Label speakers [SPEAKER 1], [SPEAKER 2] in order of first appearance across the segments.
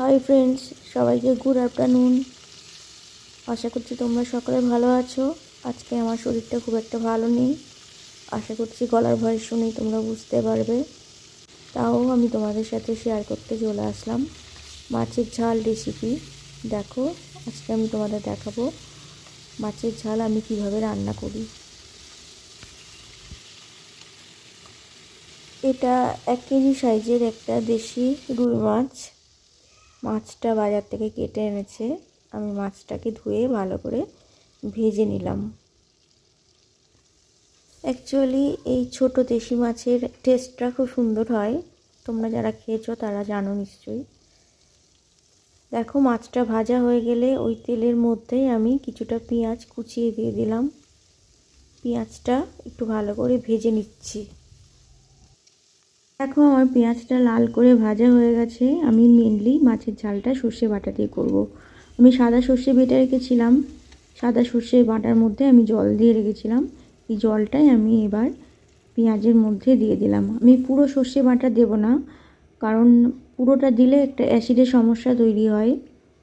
[SPEAKER 1] High friends সবাইকে good afternoon আশা করছি তোমরা সকলে ভালো আছো। আজকে আমার শরীরটা খুব একটা ভালো নেই। আশা করছি গলার ভয়েস শুনেই তোমরা বুঝতে পারবে। তাও আমি তোমাদের সাথে শেয়ার করতে চলে আসলাম। মাছের ঝাল রেসিপি দেখো, আজকে আমি তোমাদের দেখাবো মাছের ঝাল আমি কীভাবে রান্না করি। এটা এক কেজি সাইজের একটা দেশি রুই মাছ। মাছটা বাজার থেকে কেটে এনেছে। আমি মাছটাকে ধুয়ে ভালো করে ভেজে নিলাম। অ্যাকচুয়ালি এই ছোট দেশি মাছের টেস্টটা খুব সুন্দর হয়। তোমরা যারা খেয়েছো তারা জানো নিশ্চয়ই। দেখো, মাছটা ভাজা হয়ে গেলে ওই তেলের মধ্যেই আমি কিছুটা পেঁয়াজ কুচিয়ে দিয়ে দিলাম। পেঁয়াজটা একটু ভালো করে ভেজে নিচ্ছি। দেখো, আমার পেঁয়াজটা লাল করে ভাজা হয়ে গেছে। আমি মেনলি মাছের ঝালটা সর্ষে বাটা দিয়ে করব। আমি সাদা সর্ষে বেটে রেখেছিলাম। সাদা সর্ষে বাটার মধ্যে আমি জল দিয়ে রেখেছিলাম। এই জলটাই আমি এবার পেঁয়াজের মধ্যে দিয়ে দিলাম। আমি পুরো সর্ষে বাটা দেব না, কারণ পুরোটা দিলে একটা অ্যাসিডের সমস্যা তৈরি হয়।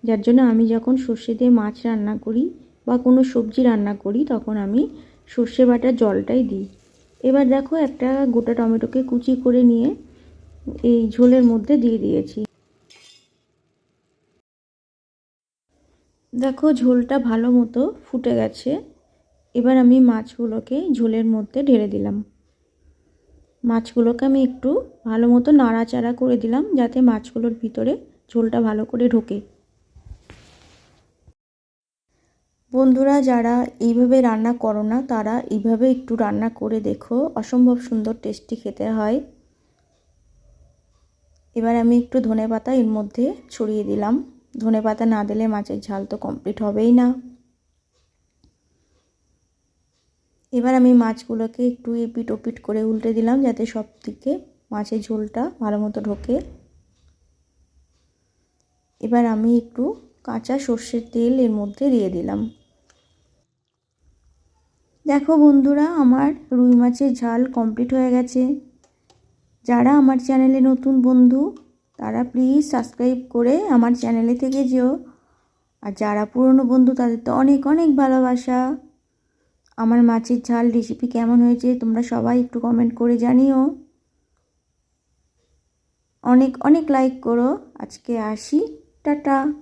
[SPEAKER 1] যার জন্য আমি যখন সর্ষে দিয়ে মাছ রান্না করি বা কোনো সবজি রান্না করি, তখন আমি সর্ষে বাটার জলটাই দিই। এবার দেখো একটা গোটা টমেটোকে কুচি করে নিয়ে এই ঝোলের মধ্যে দিয়ে দিয়েছি। দেখো ঝোলটা ভালো মতো ফুটে গেছে। এবার আমি মাছগুলোকে ঝোলের মধ্যে ঢেলে দিলাম। মাছগুলোকে আমি একটু ভালো মতো নাড়াচাড়া করে দিলাম যাতে মাছগুলোর ভিতরে ঝোলটা ভালো করে ঢোকে। বন্ধুরা, যারা এইভাবে রান্না করো না, তারা এইভাবে একটু রান্না করে দেখো। অসম্ভব সুন্দর টেস্টি খেতে হয়। এবার আমি একটু ধনে পাতা এর মধ্যে ছড়িয়ে দিলাম। ধনে পাতা না দিলে মাছের ঝাল তো কমপ্লিট হবেই না। এবার আমি মাছগুলোকে একটু এপিট ওপিট করে উল্টে দিলাম যাতে সব দিকে মাছের ঝোলটা ভালো মতো ঢোকে। এবার আমি একটু কাঁচা সর্ষের তেল এর মধ্যে দিয়ে দিলাম। দেখো বন্ধুরা, আমার রুই মাছের ঝাল কমপ্লিট হয়ে গেছে। যারা আমার চ্যানেলে নতুন বন্ধু, তারা প্লিজ সাবস্ক্রাইব করে আমার চ্যানেলে থেকে যেও। আর যারা পুরনো বন্ধু, তাদের তো অনেক অনেক ভালোবাসা। আমার মাছের ঝাল রেসিপি কেমন হয়েছে, তোমরা সবাই একটু কমেন্ট করে জানিও। অনেক অনেক লাইক করো। আজকে আসি, টাটা।